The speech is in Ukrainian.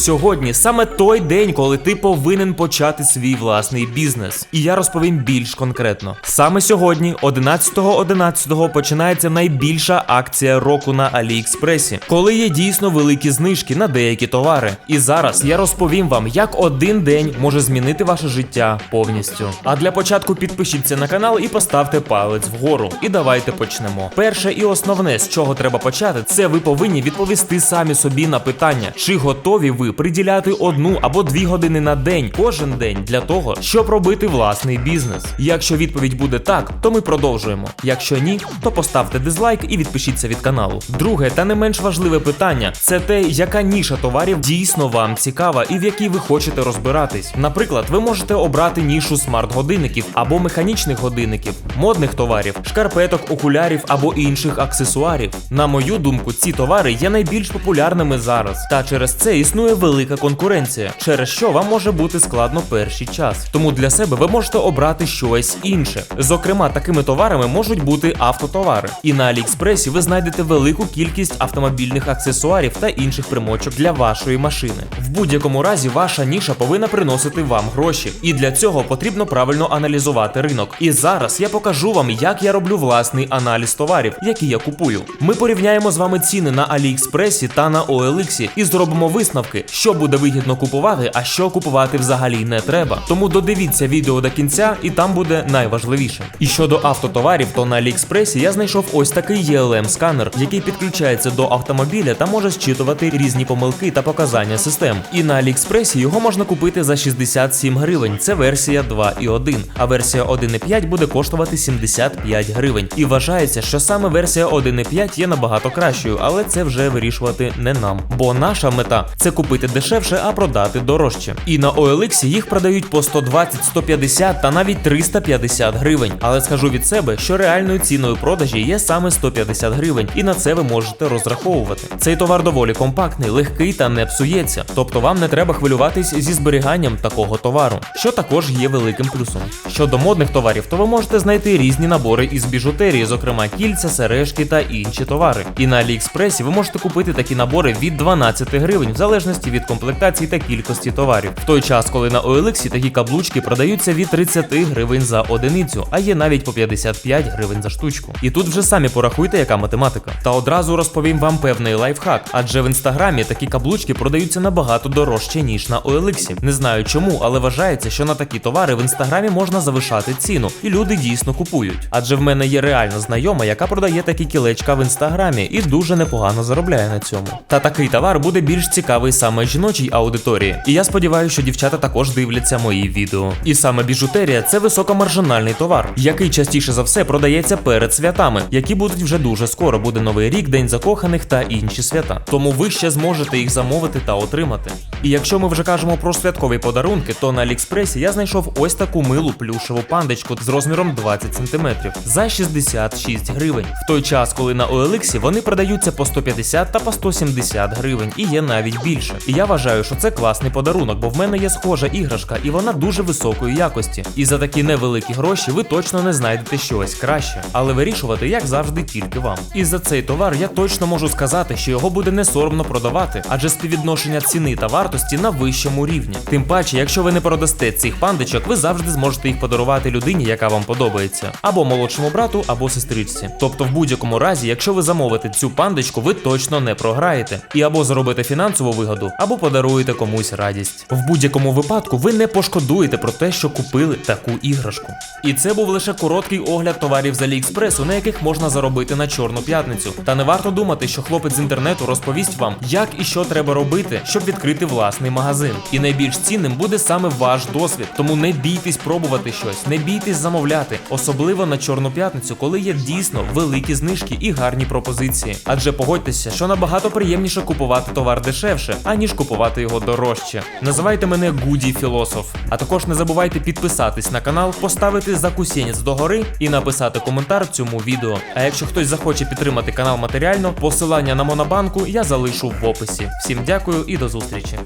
Сьогодні саме той день, коли ти повинен почати свій власний бізнес. І я розповім більш конкретно. Саме сьогодні, 11.11, починається найбільша акція року на Аліекспресі, коли є дійсно великі знижки на деякі товари. І зараз я розповім вам, як один день може змінити ваше життя повністю. А для початку підпишіться на канал і поставте палець вгору. І давайте почнемо. Перше і основне, з чого треба почати, це ви повинні відповісти самі собі на питання, чи готові ви приділяти одну або дві години на день кожен день для того, щоб робити власний бізнес. Якщо відповідь буде так, то ми продовжуємо. Якщо ні, то поставте дизлайк і відпишіться від каналу. Друге та не менш важливе питання це те, яка ніша товарів дійсно вам цікава і в якій ви хочете розбиратись. Наприклад, ви можете обрати нішу смарт-годинників або механічних годинників, модних товарів, шкарпеток, окулярів або інших аксесуарів. На мою думку, ці товари є найбільш популярними зараз, та через це існує велика конкуренція, через що вам може бути складно перший час. Тому для себе ви можете обрати щось інше. Зокрема, такими товарами можуть бути автотовари. І на Аліекспресі ви знайдете велику кількість автомобільних аксесуарів та інших примочок для вашої машини. В будь-якому разі ваша ніша повинна приносити вам гроші, і для цього потрібно правильно аналізувати ринок. І зараз я покажу вам, як я роблю власний аналіз товарів, які я купую. Ми порівняємо з вами ціни на Аліекспресі та на OLX і зробимо висновки, що буде вигідно купувати, а що купувати взагалі не треба. Тому додивіться відео до кінця, і там буде найважливіше. І щодо автотоварів, то на Аліекспресі я знайшов ось такий ELM сканер, який підключається до автомобіля та може зчитувати різні помилки та показання систем. І на Аліекспресі його можна купити за 67 гривень. Це версія 2.1, а версія 1.5 буде коштувати 75 гривень. І вважається, що саме версія 1.5 є набагато кращою, але це вже вирішувати не нам. Бо наша мета це купити дешевше, а продати дорожче. І на OLX їх продають по 120, 150 та навіть 350 гривень. Але скажу від себе, що реальною ціною продажі є саме 150 гривень, і на це ви можете розраховувати. Цей товар доволі компактний, легкий та не псується, тобто вам не треба хвилюватись зі зберіганням такого товару, що також є великим плюсом. Щодо модних товарів, то ви можете знайти різні набори із біжутерії, зокрема кільця, сережки та інші товари. І на Аліекспресі ви можете купити такі набори від 12 гривень, в залежності від комплектації та кількості товарів. В той час, коли на OLX такі каблучки продаються від 30 гривень за одиницю, а є навіть по 55 гривень за штучку. І тут вже самі порахуйте, яка математика. Та одразу розповім вам певний лайфхак, адже в інстаграмі такі каблучки продаються набагато дорожче, ніж на OLX. Не знаю чому, але вважається, що на такі товари в інстаграмі можна завишати ціну, і люди дійсно купують. Адже в мене є реальна знайома, яка продає такі кілечка в інстаграмі і дуже непогано заробляє на цьому. Та такий товар буде більш цікавий саме жіночій аудиторії. І я сподіваюся, що дівчата також дивляться мої відео. І саме біжутерія це високомаржинальний товар, який частіше за все продається перед святами, які будуть вже дуже скоро. Буде новий рік, день закоханих та інші свята. Тому ви ще зможете їх замовити та отримати. І якщо ми вже кажемо про святкові подарунки, то на Аліекспресі я знайшов ось таку милу плюшеву пандочку з розміром 20 см за 66 гривень. В той час, коли на OLX вони продаються по 150 та по 170 гривень, і є навіть більше. І я вважаю, що це класний подарунок, бо в мене є схожа іграшка, і вона дуже високої якості. І за такі невеликі гроші ви точно не знайдете щось краще, але вирішувати, як завжди, тільки вам. І за цей товар я точно можу сказати, що його буде не соромно продавати, адже співвідношення ціни та вартості на вищому рівні. Тим паче, якщо ви не продасте цих пандочок, ви завжди зможете їх подарувати людині, яка вам подобається, або молодшому брату, або сестричці. Тобто, в будь-якому разі, якщо ви замовите цю пандочку, ви точно не програєте і або заробите фінансову вигоду, або подаруєте комусь радість. В будь-якому випадку ви не пошкодуєте про те, що купили таку іграшку. І це був лише короткий огляд товарів з Аліекспресу, на яких можна заробити на чорну п'ятницю. Та не варто думати, що хлопець з інтернету розповість вам, як і що треба робити, щоб відкрити власний магазин. І найбільш цінним буде саме ваш досвід. Тому не бійтесь пробувати щось, не бійтесь замовляти, особливо на чорну п'ятницю, коли є дійсно великі знижки і гарні пропозиції. Адже погодьтеся, що набагато приємніше купувати товар дешевше, аніж купувати його дорожче. Називайте мене Гуді Філософ. А також не забувайте підписатись на канал, поставити закусінець догори і написати коментар цьому відео. А якщо хтось захоче підтримати канал матеріально, посилання на монобанку я залишу в описі. Всім дякую і до зустрічі.